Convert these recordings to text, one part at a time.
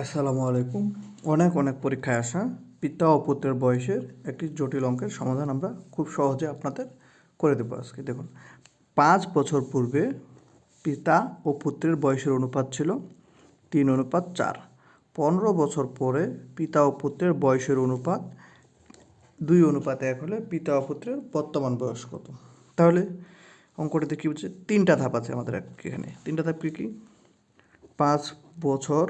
আসসালামু আলাইকুম। অনেক অনেক পরীক্ষায় আসা পিতা ও পুত্রের বয়সের একটি জটিল অঙ্কের সমাধান আমরা খুব সহজে আপনাদের করে দেবো আজকে। দেখুন, পাঁচ বছর পূর্বে পিতা ও পুত্রের বয়সের অনুপাত ছিল তিন অনুপাত চার। পনেরো বছর পরে পিতা ও পুত্রের বয়সের অনুপাত দুই অনুপাত এক হলে পিতা ও পুত্রের বর্তমান বয়স কত? তাহলে অঙ্কটাতে কী হচ্ছে তিনটা ধাপ আছে আমাদের এখানে। তিনটা ধাপ কী কী? পাঁচ বছর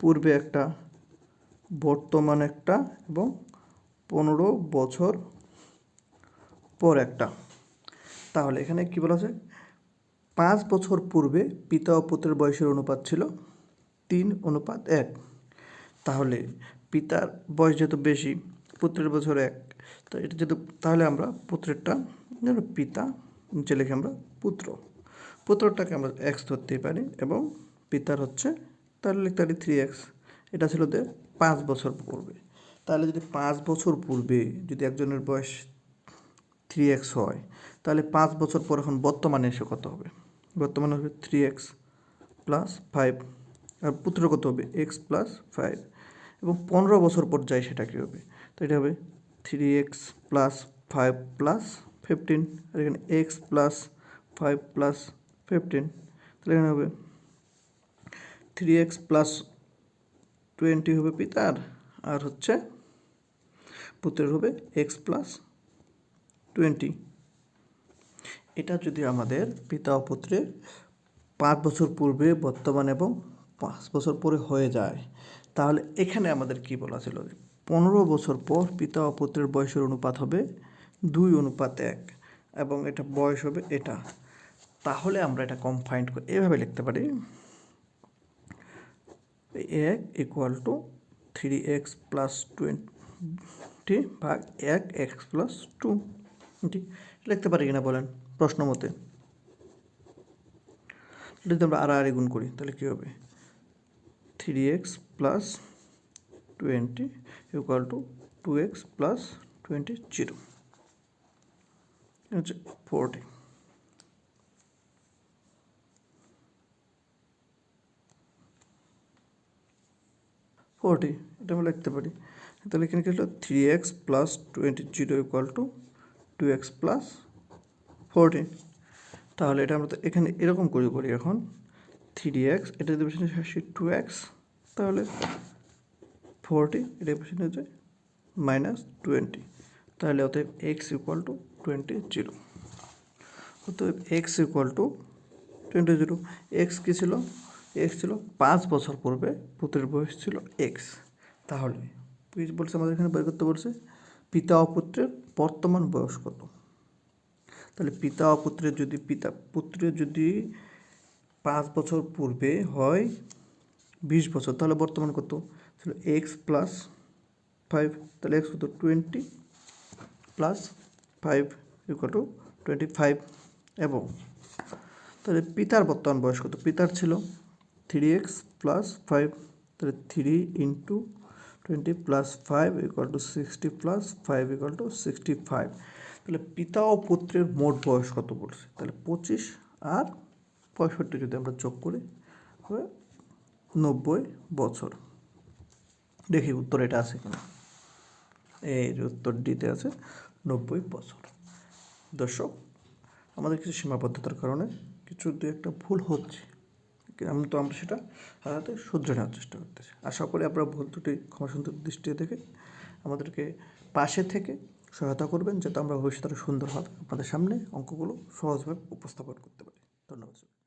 পূর্বে একটা, বর্তমান একটা এবং পনেরো বছর পর একটা। তাহলে এখানে কী বলা আছে পাঁচ বছর পূর্বে পিতা ও পুত্রের বয়সের অনুপাত ছিল তিন, অনুপাত এক। তাহলে পিতার বয়স যেহেতু বেশি, পুত্রের বছর এক, তো এটা যেহেতু, তাহলে আমরা পুত্রেরটা পিতা, নিচে লিখে আমরা পুত্র। পুত্রটাকে আমরা এক্স ধরতেই পারি এবং পিতার হচ্ছে তাহলে লিখতে পারি থ্রি এক্স এটা ছিল যে পাঁচ বছর পূর্বে। তাহলে যদি পাঁচ বছর পূর্বে যদি একজনের বয়স থ্রি এক্স হয়, তাহলে পাঁচ বছর পর এখন বর্তমানে এসে কত হবে? বর্তমানে হবে থ্রি এক্স প্লাস ফাইভ আর পুত্র কত হবে? এক্স প্লাস ফাইভ এবং পনেরো বছর পর যায় সেটা কী হবে? তো এটা হবে three x plus five plus fifteen আর এখানে x plus five plus fifteen তাহলে এখানে হবে থ্রি এক্স প্লাস টোয়েন্টি হবে পিতার আর হচ্ছে পুত্রের হবে এক্স প্লাস টোয়েন্টি এটা যদি আমাদের পিতা ও পুত্রের পাঁচ বছর পূর্বে বর্তমান এবং পাঁচ বছর পরে হয়ে যায়, তাহলে এখানে আমাদের কি বলা ছিল? পনেরো বছর পর পিতা ও পুত্রের বয়সের অনুপাত হবে দুই অনুপাত এক, এবং এটা বয়স হবে এটা। তাহলে আমরা এটা কমফাইন্ড এভাবে লিখতে পারি। এক equal to three x plus twenty ভাগ এক এক্স প্লাস টু লিখতে পারি কিনা বলেন প্রশ্ন মতে। যদি আমরা আর আর গুণ করি, তাহলে কী হবে? Three x plus twenty equal to two x plus twenty zero হচ্ছে ফোরটি ফোরটি, এটা আমরা লিখতে পারি। তাহলে এখানে কি হলো? Three x plus twenty zero equal to two x plus fourteen তাহলে এটা আমরা এখানে এরকম করে করি এখন। থ্রি এক্স, এটা যদি বসে আসি টু এক্স, তাহলে ফোরটি, এটা বসে হচ্ছে মাইনাস টোয়েন্টি। তাহলে অতএব x equal to twenty zero. অতএব x equal to twenty zero. X কী ছিল? এক্স ছিল, পাঁচ বছর পূর্বে পুত্রের বয়স ছিল এক্স তাহলে বলছে, আমাদের এখানে বের করতে বলছে, পিতা ও পুত্রের বর্তমান বয়স কত? তাহলে পিতা ও পুত্রের যদি, পিতা, পুত্রের যদি পাঁচ বছর পূর্বে হয় বিশ বছর, তাহলে বর্তমান কত? ছিল এক্স প্লাস ফাইভ তাহলে এক্স কত? Twenty plus five equal to twenty five এবং তাহলে পিতার বর্তমান বয়স কত? পিতার ছিল থ্রি এক্স প্লাস ফাইভ তাহলে three into twenty plus five equal to sixty plus five equal to sixty five তাহলে পিতা ও পুত্রের মোট বয়স কত বলছে? তাহলে পঁচিশ আর পঁয়ষট্টি যদি আমরা যোগ করি, হবে নব্বই বছর। দেখি উত্তর এটা আছে কিনা। এই উত্তর ডিতে আছে, নব্বই বছর। দর্শক, আমাদের কিছু সীমাবদ্ধতার কারণে কিছু দু একটা ভুল হচ্ছে। আমি তো আমরা সেটা হারাতে শুধরে নেওয়ার চেষ্টা করতেছি। আর সকলে আপনারা ভুল ত্রুটি ক্ষমাসুন্দর দৃষ্টি থেকে আমাদেরকে পাশে থেকে সহায়তা করবেন, যাতে আমরা ভবিষ্যতে সুন্দরভাবে আপনাদের সামনে অঙ্কগুলো সহজভাবে উপস্থাপন করতে পারি। ধন্যবাদ